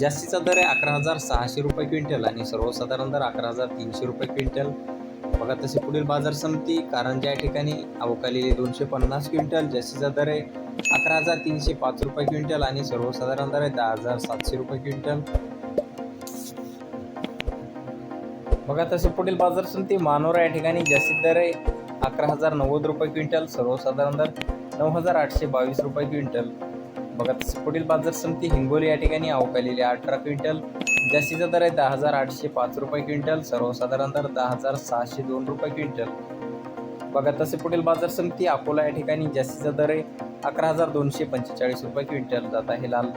जास्तीचा दर आहे अकरा हजार सहाशे रुपये क्विंटल आणि सर्वसाधारण दर अकरा हजार तीनशे रुपये क्विंटल. बघा तसे पुढील बाजार समिती कारंजा या ठिकाणी अवकालेली दोनशे पन्नास क्विंटल जास्तीचा दर आहे अकरा हजार तीनशे पाच रुपये क्विंटल आणि सर्वसाधारण दर आहे दहा हजार सातशे रुपये क्विंटल. बघा तसे पुढील बाजार समिती मानोरा या ठिकाणी जास्तीत दर आहे अकरा हजार नव्वद रुपये क्विंटल सर्वसाधारण दर नऊ हजार आठशे बावीस रुपये क्विंटल. बघा तसं पुढील बाजार समिती हिंगोली या ठिकाणी अवकालेली अठरा क्विंटल जास्तीचा दर आहे दहा हजार आठशे पाच रुपये क्विंटल सर्वसाधारण दर दहा हजार सहाशे दोन रुपये क्विंटल. बघा तसे पुढील बाजार समिती अकोला या ठिकाणी जास्तीचा दर आहे अकरा हजार दोनशे पंचेचाळीस रुपये क्विंटल जात आहे लाल.